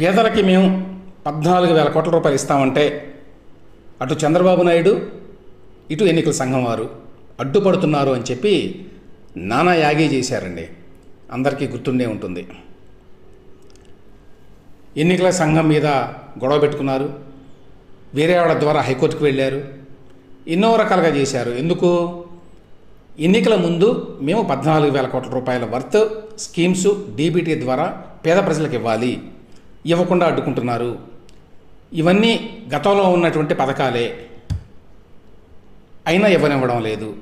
పేదలకి మేము పద్నాలుగు వేల కోట్ల రూపాయలు ఇస్తామంటే అటు చంద్రబాబు నాయుడు ఇటు ఎన్నికల సంఘం వారు అడ్డుపడుతున్నారు అని చెప్పి నానా యాగీ చేశారండి. అందరికీ గుర్తుండే ఉంటుంది. ఎన్నికల సంఘం మీద గొడవ పెట్టుకున్నారు. వేరే వాళ్ళ ద్వారా హైకోర్టుకు వెళ్ళారు. ఎన్నో రకాలుగా చేశారు. ఎందుకు? ఎన్నికల ముందు మేము పద్నాలుగు వేల కోట్ల రూపాయల వర్త్ స్కీమ్స్ డీబీటీ ద్వారా పేద ప్రజలకు ఇవ్వాలి. ఇవ్వకుండా అడ్డుకుంటున్నారు. ఇవన్నీ గతంలో ఉన్నటువంటి పథకాలే. అయినా ఇవ్వనివ్వడం లేదు.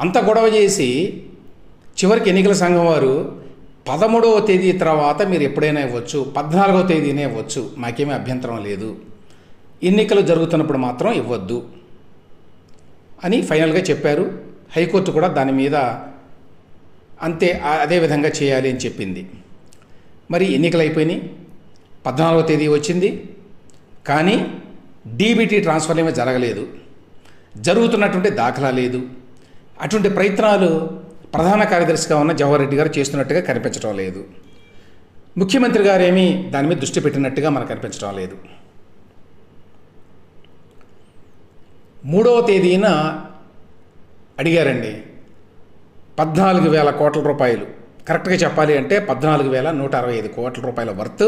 అంత గొడవ చేసి చివరికి ఎన్నికల సంఘం వారు పదమూడవ తేదీ తర్వాత మీరు ఎప్పుడైనా ఇవ్వచ్చు పద్నాలుగవ తేదీనే ఇవ్వచ్చు మాకేమీ అభ్యంతరం లేదు. ఎన్నికలు జరుగుతున్నప్పుడు మాత్రం ఇవ్వద్దు అని ఫైనల్గా చెప్పారు. హైకోర్టు కూడా దాని మీద అంతే అదే విధంగా చేయాలి అని చెప్పింది. మరి ఎన్నికలు అయిపోయినాయి. పద్నాలుగవ తేదీ వచ్చింది కానీ డీబీటీ ట్రాన్స్ఫర్ ఏమీ జరగలేదు. జరుగుతున్నటువంటి దాఖలా లేదు. అటువంటి ప్రయత్నాలు ప్రధాన కార్యదర్శిగా ఉన్న జవహర్ రెడ్డి గారు చేస్తున్నట్టుగా కనిపించడం లేదు. ముఖ్యమంత్రి గారు ఏమీ దాని మీద దృష్టి పెట్టినట్టుగా మనకు కనిపించడం లేదు. మూడవ తేదీన అడిగారండి పద్నాలుగు వేల కోట్ల రూపాయలు. కరెక్ట్గా చెప్పాలి అంటే పద్నాలుగు వేల నూట అరవై ఐదు కోట్ల రూపాయల వర్త్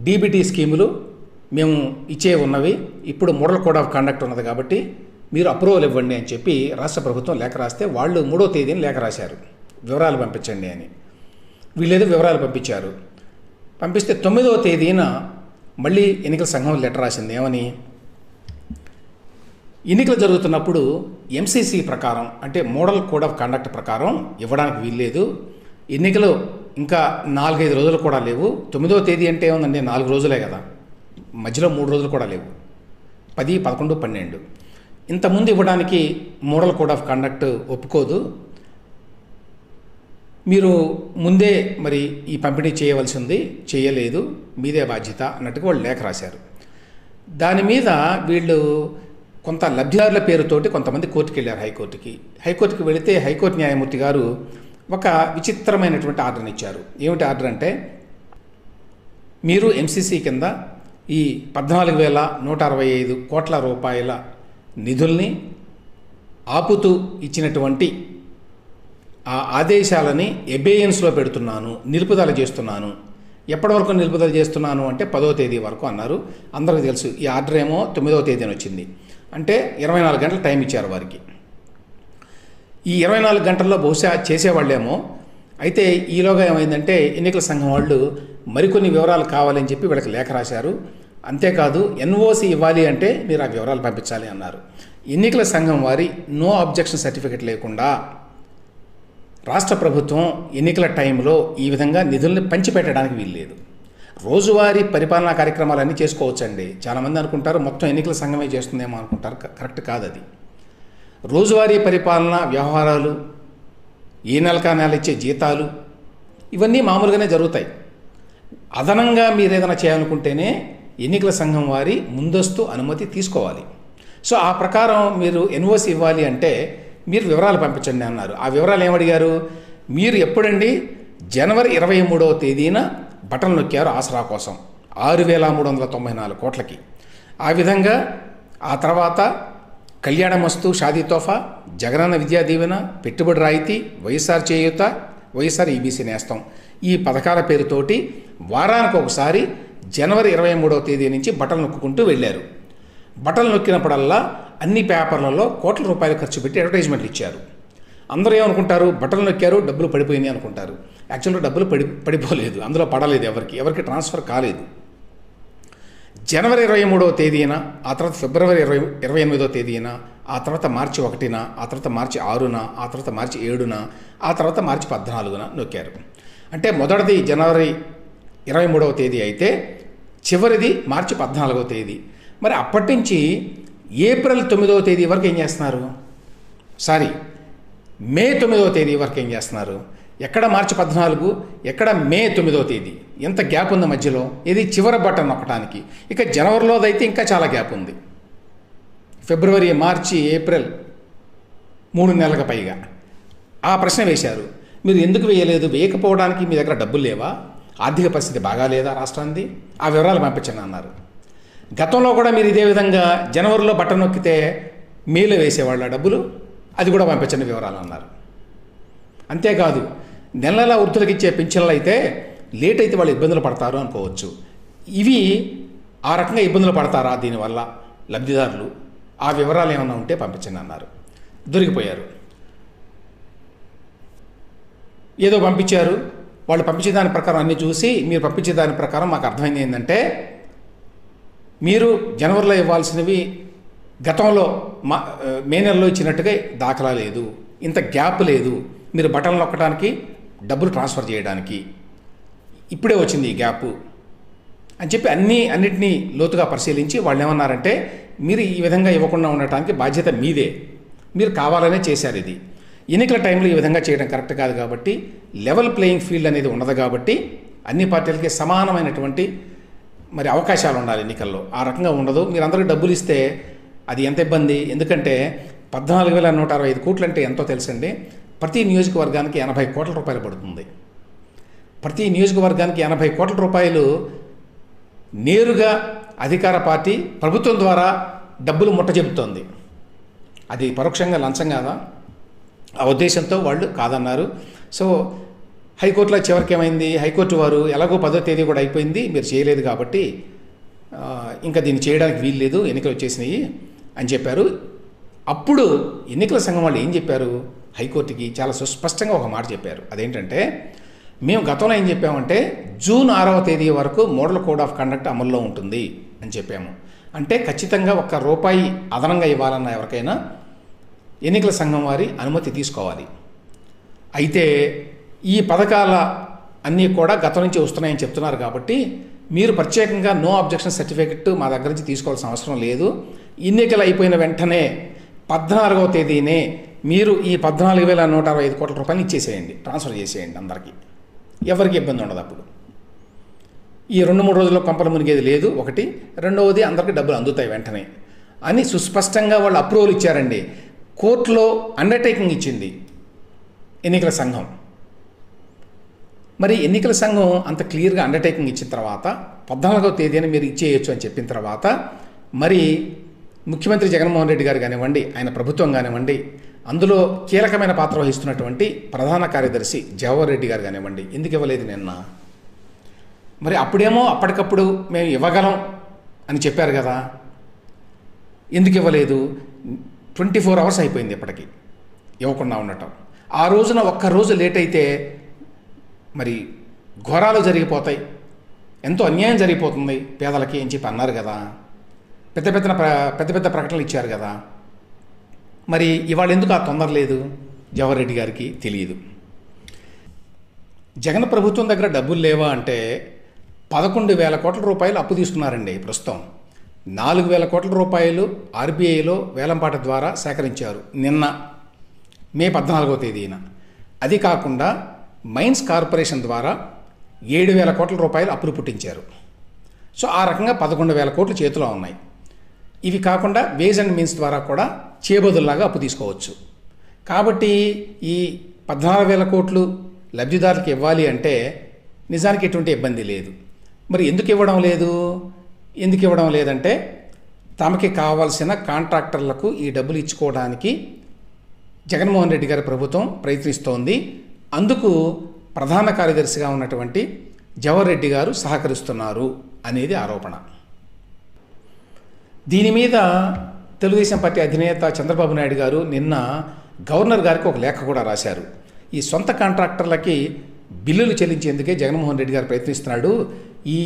డీబీటీ స్కీములు మేము ఇచ్చే ఉన్నవి. ఇప్పుడు మోడల్ కోడ్ ఆఫ్ కండక్ట్ ఉన్నది కాబట్టి మీరు అప్రూవల్ ఇవ్వండి అని చెప్పి రాష్ట్ర ప్రభుత్వం లేఖ రాస్తే వాళ్ళు మూడో తేదీని లేఖ రాశారు. వివరాలు పంపించండి అని. వీళ్ళేదో వివరాలు పంపించారు. పంపిస్తే తొమ్మిదవ తేదీన మళ్ళీ ఎన్నికల సంఘం లెటర్ రాసింది. ఏమని? ఎన్నికలు జరుగుతున్నప్పుడు ఎంసీసీ ప్రకారం అంటే మోడల్ కోడ్ ఆఫ్ కండక్ట్ ప్రకారం ఇవ్వడానికి వీల్లేదు. ఎన్నికలు ఇంకా నాలుగైదు రోజులు కూడా లేవు. తొమ్మిదో తేదీ అంటే ఏముందండి? నాలుగు రోజులే కదా. మధ్యలో మూడు రోజులు కూడా లేవు. పది పదకొండు పన్నెండు. ఇంతకుముందు ఇవ్వడానికి మోడల్ కోడ్ ఆఫ్ కండక్ట్ ఒప్పుకోదు. మీరు ముందే మరి ఈ పంపిణీ చేయవలసి ఉంది చేయలేదు. మీదే బాధ్యత అన్నట్టుగా వాళ్ళు లేఖ రాశారు. దాని మీద వీళ్ళు కొంత లబ్ధిదారుల పేరుతోటి కొంతమంది కోర్టుకు వెళ్ళారు హైకోర్టుకి. హైకోర్టుకి వెళితే హైకోర్టు న్యాయమూర్తి గారు ఒక విచిత్రమైనటువంటి ఆర్డర్ని ఇచ్చారు. ఏమిటి ఆర్డర్ అంటే మీరు ఎంసీసీ కింద ఈ పద్నాలుగు వేల నూట అరవై ఐదు కోట్ల రూపాయల నిధుల్ని ఆపుతూ ఇచ్చినటువంటి ఆ ఆదేశాలని ఎబేయన్స్లో పెడుతున్నాను నిలుపుదల చేస్తున్నాను. ఎప్పటి వరకు నిలుపుదల చేస్తున్నాను అంటే పదో తేదీ వరకు అన్నారు. అందరికీ తెలుసు ఈ ఆర్డర్ ఏమో తొమ్మిదవ తేదీన వచ్చింది. అంటే ఇరవై నాలుగు గంటల టైం ఇచ్చారు వారికి. ఈ ఇరవై నాలుగు గంటల్లో బహుశా చేసేవాళ్ళేమో. అయితే ఈలోగా ఏమైందంటే ఎన్నికల సంఘం వాళ్ళు మరికొన్ని వివరాలు కావాలని చెప్పి వీళ్ళకి లేఖ రాశారు. అంతేకాదు ఎన్ఓసి ఇవ్వాలి అంటే మీరు ఆ వివరాలు పంపించాలి అన్నారు. ఎన్నికల సంఘం వారి నో అబ్జెక్షన్ సర్టిఫికెట్ లేకుండా రాష్ట్ర ప్రభుత్వం ఎన్నికల టైంలో ఈ విధంగా నిధుల్ని పంచిపెట్టడానికి వీల్లేదు. రోజువారీ పరిపాలనా కార్యక్రమాలన్నీ చేసుకోవచ్చండి. చాలామంది అనుకుంటారు మొత్తం ఎన్నికల సంఘమే చేస్తుందేమో అనుకుంటారు. కరెక్ట్ కాదు అది రోజువారీ పరిపాలన వ్యవహారాలు ఏ నెలకా నెల ఇచ్చే జీతాలు ఇవన్నీ మామూలుగానే జరుగుతాయి. అదనంగా మీరు ఏదైనా చేయాలనుకుంటేనే ఎన్నికల సంఘం వారి ముందస్తు అనుమతి తీసుకోవాలి. సో ఆ ప్రకారం మీరు ఎన్ఓసి ఇవ్వాలి అంటే మీరు వివరాలు పంపించండి అన్నారు. ఆ వివరాలు ఏమడిగారు? మీరు ఎప్పుడండి జనవరి ఇరవై మూడవ తేదీన బటన్ నొక్కారు ఆసరా కోసం. ఆరు వేల మూడు వందల తొంభై నాలుగు కోట్లకి. ఆ విధంగా ఆ తర్వాత కళ్యాణమస్తు షాదీ తోఫా జగనన్న విద్యా దీవెన పెట్టుబడి రాయితీ వైఎస్ఆర్ చేయూత వైఎస్ఆర్ ఈబీసీ నేస్తం. ఈ పథకాల పేరుతోటి వారానికి ఒకసారి జనవరి ఇరవై మూడవ తేదీ నుంచి బట్టలు నొక్కుంటూ వెళ్ళారు. బటన్ నొక్కినప్పుడల్లా అన్ని పేపర్లలో కోట్ల రూపాయలు ఖర్చు పెట్టి అడ్వర్టైజ్మెంట్లు ఇచ్చారు. అందరూ ఏమనుకుంటారు? బట్టలు నొక్కారు డబ్బులు పడిపోయినాయి అనుకుంటారు. యాక్చువల్గా డబ్బులు పడి పడిపోలేదు. అందులో పడలేదు ఎవరికి. ఎవరికి ట్రాన్స్ఫర్ కాలేదు. జనవరి ఇరవై మూడవ తేదీన ఆ తర్వాత ఫిబ్రవరి ఇరవై ఇరవై ఎనిమిదో తేదీన ఆ తర్వాత మార్చి ఒకటిన ఆ తర్వాత మార్చి ఆరున ఆ తర్వాత మార్చి ఏడున ఆ తర్వాత మార్చి పద్నాలుగున నొక్కారు. అంటే మొదటిది జనవరి ఇరవై మూడవ తేదీ అయితే చివరిది మార్చి పద్నాలుగవ తేదీ. మరి అప్పటి నుంచి ఏప్రిల్ తొమ్మిదవ తేదీ వరకు ఏం చేస్తున్నారు? సారీ మే తొమ్మిదవ తేదీ వరకు ఏం చేస్తున్నారు? ఎక్కడ మార్చి పద్నాలుగు ఎక్కడ మే తొమ్మిదవ తేదీ. ఎంత గ్యాప్ ఉంది మధ్యలో? ఇది చివరి బటన్ నొక్కడానికి ఇక జనవరిలోదైతే ఇంకా చాలా గ్యాప్ ఉంది. ఫిబ్రవరి మార్చి ఏప్రిల్ మూడు నెలలకు పైగా. ఆ ప్రశ్న వేశారు. మీరు ఎందుకు వేయలేదు? వేయకపోవడానికి మీ దగ్గర డబ్బులు లేవా? ఆర్థిక పరిస్థితి బాగా లేదా రాష్ట్రానికి? ఆ వివరాలు పంపించండి అన్నారు. గతంలో కూడా మీరు ఇదే విధంగా జనవరిలో బటన్ నొక్కితే మేలు వేసేవాళ్ళ డబ్బులు. అది కూడా పంపించండి వివరాలు అన్నారు. అంతేకాదు నెల నెల వృద్ధులకు ఇచ్చే పింఛన్లు అయితే లేట్ అయితే వాళ్ళు ఇబ్బందులు పడతారు అనుకోవచ్చు. ఇవి ఆ రకంగా ఇబ్బందులు పడతారా దీనివల్ల లబ్ధిదారులు? ఆ వివరాలు ఏమైనా ఉంటే పంపించండి అన్నారు. దొరికిపోయారు. ఏదో పంపించారు. వాళ్ళు పంపించే దాని ప్రకారం అన్నీ చూసి మీరు పంపించే దాని ప్రకారం మాకు అర్థమైంది ఏంటంటే మీరు జనవరిలో ఇవ్వాల్సినవి గతంలో మా మే నెలలో ఇచ్చినట్టుగా దాఖలా లేదు. ఇంత గ్యాప్ లేదు. మీరు బటన్ నొక్కడానికి డబ్బులు ట్రాన్స్ఫర్ చేయడానికి ఇప్పుడే వచ్చింది ఈ గ్యాప్. అని చెప్పి అన్ని అన్నిటినీ లోతుగా పరిశీలించి వాళ్ళు ఏమన్నారంటే మీరు ఈ విధంగా ఇవ్వకుండా ఉండటానికి బాధ్యత మీదే. మీరు కావాలనే చేశారు ఇది. ఎన్నికల టైంలో ఈ విధంగా చేయడం కరెక్ట్ కాదు కాబట్టి లెవెల్ ప్లేయింగ్ ఫీల్డ్ అనేది ఉండదు కాబట్టి అన్ని పార్టీలకి సమానమైనటువంటి మరి అవకాశాలు ఉండాలి ఎన్నికల్లో. ఆ రకంగా ఉండదు. మీరు అందరూ డబ్బులు ఇస్తే అది ఎంత ఇబ్బంది? ఎందుకంటే పద్నాలుగు వేల నూట అరవై ఐదు కోట్లు అంటే ఎంతో తెలుసండి. ప్రతి నియోజకవర్గానికి ఎనభై కోట్ల రూపాయలు పడుతుంది. ప్రతి నియోజకవర్గానికి ఎనభై కోట్ల రూపాయలు నేరుగా అధికార పార్టీ ప్రభుత్వం ద్వారా డబ్బులు ముట్ట చెబుతోంది అది పరోక్షంగా లంచం కాదా? ఆ ఉద్దేశంతో వాళ్ళు కాదన్నారు. సో హైకోర్టులో చివరికి ఏమైంది హైకోర్టు వారు ఎలాగో పదో తేదీ కూడా అయిపోయింది. మీరు చేయలేదు కాబట్టి ఇంకా దీన్ని చేయడానికి వీలు లేదు ఎన్నికలు వచ్చేసినాయి అని చెప్పారు. అప్పుడు ఎన్నికల సంఘం వాళ్ళు ఏం చెప్పారు? హైకోర్టుకి చాలా సుస్పష్టంగా ఒక మాట చెప్పారు. అదేంటంటే మేము గతంలో ఏం చెప్పామంటే జూన్ ఆరవ తేదీ వరకు మోడల్ కోడ్ ఆఫ్ కండక్ట్ అమల్లో ఉంటుంది అని చెప్పాము. అంటే ఖచ్చితంగా ఒక్క రూపాయి అదనంగా ఇవ్వాలన్న ఎవరికైనా ఎన్నికల సంఘం వారి అనుమతి తీసుకోవాలి. అయితే ఈ పథకాల అన్నీ కూడా గతం నుంచి వస్తున్నాయని చెప్తున్నారు కాబట్టి మీరు ప్రత్యేకంగా నో అబ్జెక్షన్ సర్టిఫికెట్ మా దగ్గర నుంచి తీసుకోవాల్సిన అవసరం లేదు. ఎన్నికలు అయిపోయిన వెంటనే పద్నాలుగవ తేదీనే మీరు ఈ పద్నాలుగు వేల నూట అరవై ఐదు కోట్ల రూపాయలు ఇచ్చేసేయండి. ట్రాన్స్ఫర్ చేసేయండి అందరికీ. ఎవరికి ఇబ్బంది ఉండదు అప్పుడు. ఈ రెండు మూడు రోజుల్లో కొంపలు మునిగేది లేదు. ఒకటి. రెండవది అందరికీ డబ్బులు అందుతాయి వెంటనే. అని సుస్పష్టంగా వాళ్ళు అప్రూవల్ ఇచ్చారండి. కోర్టులో అండర్టేకింగ్ ఇచ్చింది ఎన్నికల సంఘం. మరి ఎన్నికల సంఘం అంత క్లియర్గా అండర్టేకింగ్ ఇచ్చిన తర్వాత పద్నాలుగవ తేదీన మీరు ఇచ్చేయచ్చు అని చెప్పిన తర్వాత మరి ముఖ్యమంత్రి జగన్మోహన్ రెడ్డి గారు కానివ్వండి ఆయన ప్రభుత్వం కానివ్వండి అందులో కీలకమైన పాత్ర వహిస్తున్నటువంటి ప్రధాన కార్యదర్శి జవహర్ రెడ్డి గారు కానివ్వండి ఎందుకు ఇవ్వలేదు నిన్న? మరి అప్పుడేమో అప్పటికప్పుడు మేము ఇవ్వగలం అని చెప్పారు కదా. ఎందుకు ఇవ్వలేదు? ట్వంటీ ఫోర్ అవర్స్ అయిపోయింది ఇప్పటికి ఇవ్వకుండా ఉండటం. ఆ రోజున ఒక్క రోజు లేట్ అయితే మరి ఘోరాలు జరిగిపోతాయి. ఎంతో అన్యాయం జరిగిపోతుంది పేదలకి అని చెప్పి అన్నారు కదా. పెద్ద పెద్ద పెద్ద పెద్ద ప్రకటనలు ఇచ్చారు కదా. మరి ఇవాళ ఎందుకు ఆ తొందర లేదు? జవహర్ రెడ్డి గారికి తెలియదు. జగన్ ప్రభుత్వం దగ్గర డబ్బులు లేవా అంటే పదకొండు వేల కోట్ల రూపాయలు అప్పు తీసుకున్నారండి ప్రస్తుతం. నాలుగు వేల కోట్ల రూపాయలు ఆర్బీఐలో వేలంపాట ద్వారా సేకరించారు నిన్న మే పద్నాలుగో తేదీన. అది కాకుండా మైన్స్ కార్పొరేషన్ ద్వారా ఏడు వేల కోట్ల రూపాయలు అప్పులు పుట్టించారు. సో ఆ రకంగా పదకొండు వేల కోట్లు చేతిలో ఉన్నాయి. ఇవి కాకుండా వేజ్ అండ్ మీన్స్ ద్వారా కూడా చేబదుల్లాగా అప్పు తీసుకోవచ్చు. కాబట్టి ఈ పద్నాలుగు వేల కోట్లు లబ్ధిదారులకు ఇవ్వాలి అంటే నిజానికి ఎటువంటి ఇబ్బంది లేదు. మరి ఎందుకు ఇవ్వడం లేదు? ఎందుకు ఇవ్వడం లేదంటే తమకి కావాల్సిన కాంట్రాక్టర్లకు ఈ డబ్బులు ఇచ్చుకోవడానికి జగన్మోహన్ రెడ్డి గారి ప్రభుత్వం ప్రయత్నిస్తోంది. అందుకు ప్రధాన కార్యదర్శిగా ఉన్నటువంటి జవహర్ రెడ్డి గారు సహకరిస్తున్నారు అనేది ఆరోపణ. దీని మీద తెలుగుదేశం పార్టీ అధినేత చంద్రబాబు నాయుడు గారు నిన్న గవర్నర్ గారికి ఒక లేఖ కూడా రాశారు. ఈ సొంత కాంట్రాక్టర్లకి బిల్లులు చెల్లించేందుకే జగన్మోహన్ రెడ్డి గారు ప్రయత్నిస్తున్నాడు. ఈ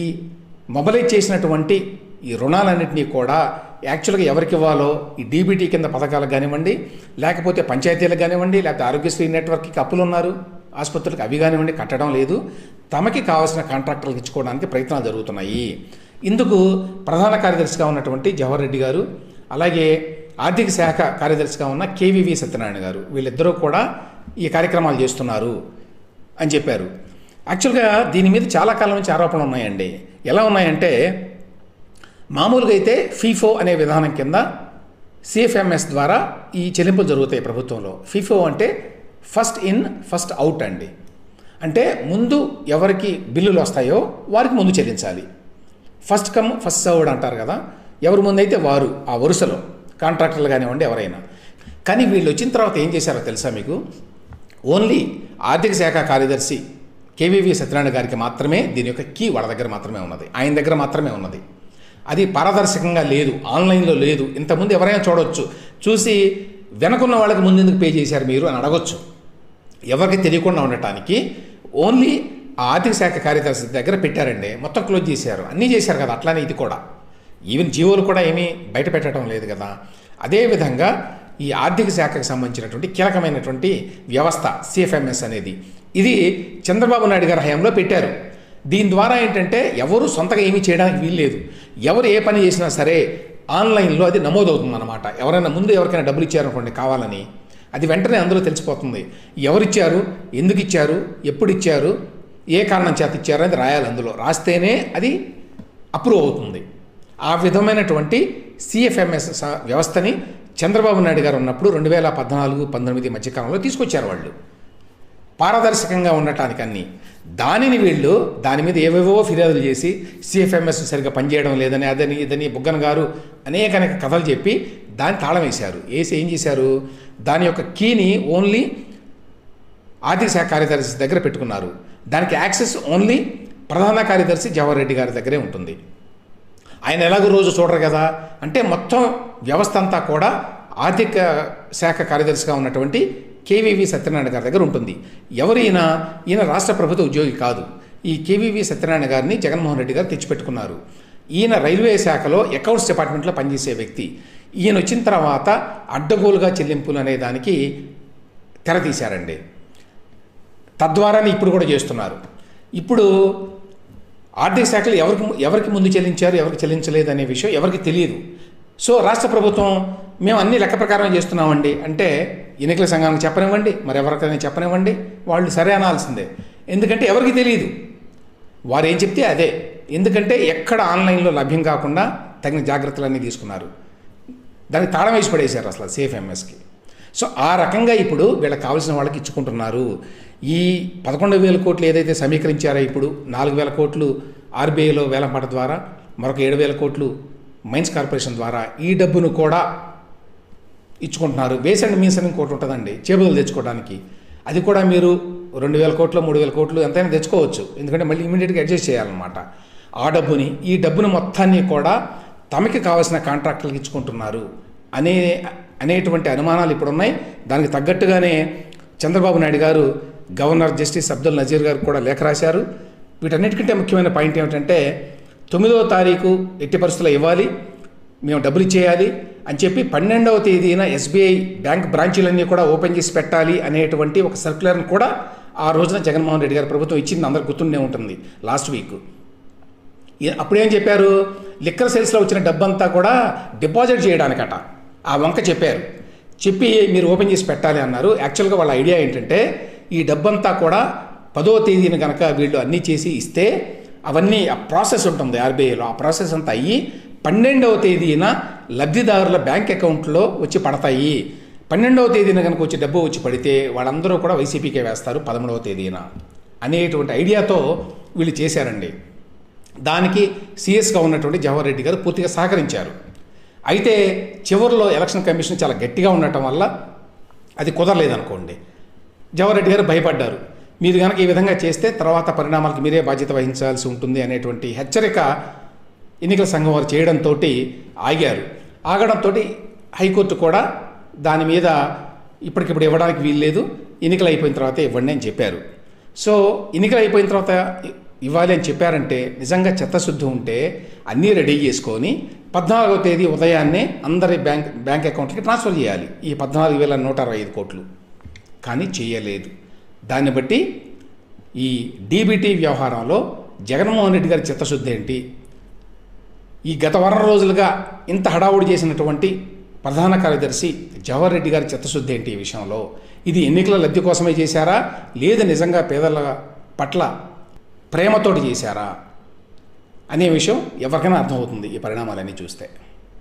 మొబలైజ్ చేసినటువంటి ఈ రుణాలన్నింటినీ కూడా యాక్చువల్గా ఎవరికి ఇవ్వాలో ఈ డీబీటీ కింద పథకాలకు కానివ్వండి లేకపోతే పంచాయతీలకు కానివ్వండి లేకపోతే ఆరోగ్యశ్రీ నెట్వర్క్కి అప్పులు ఉన్నారు ఆసుపత్రులకు అవి కానివ్వండి కట్టడం లేదు. తమకి కావాల్సిన కాంట్రాక్టర్లకు ఇచ్చుకోవడానికి ప్రయత్నాలు జరుగుతున్నాయి. ఇందుకు ప్రధాన కార్యదర్శిగా ఉన్నటువంటి జవహర్ రెడ్డి గారు అలాగే ఆర్థిక శాఖ కార్యదర్శిగా ఉన్న కేవీవి సత్యనారాయణ గారు వీళ్ళిద్దరూ కూడా ఈ కార్యక్రమాలు చేస్తున్నారు అని చెప్పారు. యాక్చువల్గా దీని మీద చాలా కాలం నుంచి ఆరోపణలు ఉన్నాయండి. ఎలా ఉన్నాయంటే మామూలుగా అయితే ఫీఫో అనే విధానం కింద సిఎఫ్ఎంఎస్ ద్వారా ఈ చెల్లింపులు జరుగుతాయి ప్రభుత్వంలో. ఫీఫో అంటే ఫస్ట్ ఇన్ ఫస్ట్ అవుట్ అండి. అంటే ముందు ఎవరికి బిల్లులు వస్తాయో వారికి ముందు చెల్లించాలి. ఫస్ట్ కమ్ ఫస్ట్ సర్వ్డ్ అంటారు కదా. ఎవరి ముందైతే వారు ఆ వరుసలో కాంట్రాక్టర్లు కానివ్వండి ఎవరైనా. కానీ వీళ్ళు వచ్చిన తర్వాత ఏం చేశారో తెలుసా మీకు? ఓన్లీ ఆర్థిక శాఖ కార్యదర్శి కేవీవి సత్యనారాయణ గారికి మాత్రమే దీని యొక్క కీ వాళ్ళ దగ్గర మాత్రమే ఉన్నది. ఆయన దగ్గర మాత్రమే ఉన్నది. అది పారదర్శకంగా లేదు ఆన్లైన్లో లేదు. ఇంతకుముందు ఎవరైనా చూడవచ్చు చూసి వెనకున్న వాళ్ళకి ముందు ఎందుకు పే చేశారు మీరు అని అడగొచ్చు. ఎవరికి తెలియకుండా ఉండటానికి ఓన్లీ ఆర్థిక శాఖ కార్యదర్శి దగ్గర పెట్టారండి. మొత్తం క్లోజ్ చేశారు. అన్నీ చేశారు కదా అట్లానే ఇది కూడా. ఈవెన్ జీవోలు కూడా ఏమీ బయట పెట్టడం లేదు కదా. అదేవిధంగా ఈ ఆర్థిక శాఖకు సంబంధించినటువంటి కీలకమైనటువంటి వ్యవస్థ సిఎఫ్ఎంఎస్ అనేది. ఇది చంద్రబాబు నాయుడు గారి హయాంలో పెట్టారు. దీని ద్వారా ఏంటంటే ఎవరు సొంతగా ఏమీ చేయడానికి వీల్లేదు ఎవరు ఏ పని చేసినా సరే ఆన్లైన్లో అది నమోదవుతుంది అనమాట ఎవరైనా ముందు ఎవరికైనా డబ్బులు ఇచ్చారనుకోండి కావాలని. అది వెంటనే అందులో తెలిసిపోతుంది. ఎవరిచ్చారు? ఎందుకు ఇచ్చారు? ఎప్పుడు ఇచ్చారు? ఏ కారణం చేత ఇచ్చారు రాయాలి అందులో. రాస్తేనే అది అప్రూవ్ అవుతుంది. ఆ విధమైనటువంటి సిఎఫ్ఎంఎస్ స- వ్యవస్థని చంద్రబాబు నాయుడు గారు ఉన్నప్పుడు రెండు వేల పద్నాలుగు పంతొమ్మిది మధ్యకాలంలో తీసుకొచ్చారు వాళ్ళు. పారదర్శకంగా ఉండటానికి అన్ని దానిని వీళ్ళు దాని మీద ఏవేవో ఫిర్యాదులు చేసి సిఎఫ్ఎంఎస్ సరిగ్గా పనిచేయడం లేదని అదని ఇదని బుగ్గన గారు అనేక అనేక కథలు చెప్పి దాన్ని తాళం వేశారు. వేసి ఏం చేశారు? దాని యొక్క కీని ఓన్లీ ఆర్థిక శాఖ కార్యదర్శి దగ్గర పెట్టుకున్నారు. దానికి యాక్సెస్ ఓన్లీ ప్రధాన కార్యదర్శి జవహర్ రెడ్డి గారి దగ్గరే ఉంటుంది. ఆయన ఎలాగో రోజు చూడరు కదా? అంటే మొత్తం వ్యవస్థ అంతా కూడా ఆర్థిక శాఖ కార్యదర్శిగా ఉన్నటువంటి కేవీవి సత్యనారాయణ గారి దగ్గర ఉంటుంది. ఎవరు ఈయన ఈయన రాష్ట్ర ప్రభుత్వ ఉద్యోగి కాదు. ఈ కేవీవి సత్యనారాయణ గారిని జగన్మోహన్ రెడ్డి గారు తెచ్చిపెట్టుకున్నారు. ఈయన రైల్వే శాఖలో అకౌంట్స్ డిపార్ట్మెంట్లో పనిచేసే వ్యక్తి. ఈయన వచ్చిన తర్వాత అడ్డగోలుగా చెల్లింపులు అనే దానికి తెరతీశారండి. తద్వారానే ఇప్పుడు కూడా చేస్తున్నారు. ఇప్పుడు ఆర్థిక శాఖలు ఎవరికి ఎవరికి ముందు చెల్లించారు ఎవరికి చెల్లించలేదు అనే విషయం ఎవరికి తెలియదు. సో రాష్ట్ర ప్రభుత్వం మేము అన్ని లెక్క ప్రకారం చేస్తున్నామండి. అంటే ఎన్నికల సంఘానికి చెప్పనివ్వండి మరి ఎవరికైనా చెప్పనివ్వండి వాళ్ళు సరే అనాల్సిందే. ఎందుకంటే ఎవరికి తెలియదు. వారు ఏం చెప్తే అదే. ఎందుకంటే ఎక్కడ ఆన్లైన్లో లభ్యం కాకుండా తగిన జాగ్రత్తలన్నీ తీసుకున్నారు. దానికి తాళం వేసి పడేశారు అసలు సేఫ్ ఎంఎస్కి సో ఆ రకంగా ఇప్పుడు వీళ్ళకి కావాల్సిన వాళ్ళకి ఇచ్చుకుంటున్నారు. ఈ పదకొండు వేల కోట్లు ఏదైతే సమీకరించారో ఇప్పుడు నాలుగు వేల కోట్లు ఆర్బీఐలో వేలంపాట ద్వారా మరొక ఏడు వేల కోట్లు మైన్స్ కార్పొరేషన్ ద్వారా ఈ డబ్బును కూడా ఇచ్చుకుంటున్నారు. బేస్ అండ్ మీన్స్ అని ఇంకోటి ఉంటుందండి చేపలు తెచ్చుకోవడానికి. అది కూడా మీరు రెండు వేల కోట్లు మూడు వేల కోట్లు ఎంతైనా తెచ్చుకోవచ్చు. ఎందుకంటే మళ్ళీ ఇమీడియట్గా అడ్జస్ట్ చేయాలన్నమాట. ఆ డబ్బుని ఈ డబ్బును మొత్తాన్ని కూడా తమకి కావాల్సిన కాంట్రాక్టులకు ఇచ్చుకుంటున్నారు అనే అనేటువంటి అనుమానాలు ఇప్పుడు ఉన్నాయి దానికి తగ్గట్టుగానే చంద్రబాబు నాయుడు గారు గవర్నర్ జస్టిస్ అబ్దుల్ నజీర్ గారు కూడా లేఖ రాశారు. వీటన్నిటికంటే ముఖ్యమైన పాయింట్ ఏమిటంటే తొమ్మిదవ తారీఖు ఎట్టి పరిస్థితుల్లో ఇవ్వాలి మేము డబ్బులు ఇచ్చేయాలి అని చెప్పి పన్నెండవ తేదీన ఎస్బీఐ బ్యాంక్ బ్రాంచీలన్నీ కూడా ఓపెన్ చేసి పెట్టాలి అనేటువంటి ఒక సర్క్యులర్ని కూడా ఆ రోజున జగన్మోహన్ రెడ్డి గారు ప్రభుత్వం ఇచ్చింది. అందరికి గుర్తుండే ఉంటుంది లాస్ట్ వీక్. అప్పుడేం చెప్పారు? లిక్కర్ సేల్స్లో వచ్చిన డబ్బంతా కూడా డిపాజిట్ చేయడానికట. ఆ వంక చెప్పారు. చెప్పి మీరు ఓపెన్ చేసి పెట్టాలి అన్నారు. యాక్చువల్గా వాళ్ళ ఐడియా ఏంటంటే ఈ డబ్బంతా కూడా పదో తేదీన కనుక వీళ్ళు అన్నీ చేసి ఇస్తే అవన్నీ ఆ ప్రాసెస్ ఉంటుంది ఆర్బీఐలో. ఆ ప్రాసెస్ అంతా అయ్యి పన్నెండవ తేదీన లబ్ధిదారుల బ్యాంక్ అకౌంట్లో వచ్చి పడతాయి. పన్నెండవ తేదీన కనుక వచ్చి డబ్బు వచ్చి పడితే వాళ్ళందరూ కూడా వైసీపీకే వేస్తారు పదమూడవ తేదీన అనేటువంటి ఐడియాతో వీళ్ళు చేశారండి. దానికి సీఎస్గా ఉన్నటువంటి జవహర్ రెడ్డి గారు పూర్తిగా సహకరించారు. అయితే చివరిలో ఎలక్షన్ కమిషన్ చాలా గట్టిగా ఉండటం వల్ల అది కుదరలేదనుకోండి. జవహర్రెడ్డి గారు భయపడ్డారు. మీరు కనుక ఈ విధంగా చేస్తే తర్వాత పరిణామాలకు మీరే బాధ్యత వహించాల్సి ఉంటుంది అనేటువంటి హెచ్చరిక ఎన్నికల సంఘం వారు చేయడంతో ఆగారు. ఆగడంతో హైకోర్టు కూడా దాని మీద ఇప్పటికిప్పుడు ఇవ్వడానికి వీల్లేదు. ఎన్నికలు అయిపోయిన తర్వాత ఇవ్వండి అని చెప్పారు. సో ఎన్నికలు అయిపోయిన తర్వాత ఇవ్వాలి అని చెప్పారంటే నిజంగా చిత్తశుద్ధి ఉంటే అన్నీ రెడీ చేసుకొని పద్నాలుగో తేదీ ఉదయాన్నే అందరి బ్యాంక్ బ్యాంక్ అకౌంట్కి ట్రాన్స్ఫర్ చేయాలి. ఈ పద్నాలుగు వేల నూట అరవై ఐదు కోట్లు. కానీ చేయలేదు. దాన్ని బట్టి ఈ డీబీటీ వ్యవహారంలో జగన్మోహన్ రెడ్డి గారి చిత్తశుద్ధి ఏంటి? ఈ గత వారం రోజులుగా ఇంత హడావుడి చేసినటువంటి ప్రధాన కార్యదర్శి జవహర్ రెడ్డి గారి చిత్తశుద్ధి ఏంటి ఈ విషయంలో? ఇది ఎన్నికల లబ్ధి కోసమే చేశారా? లేదు నిజంగా పేదల పట్ల ప్రేమతోటి చేశారా? అనే విషయం ఎవరికైనా అర్థమవుతుంది ఈ పరిణామాలన్నీ చూస్తే.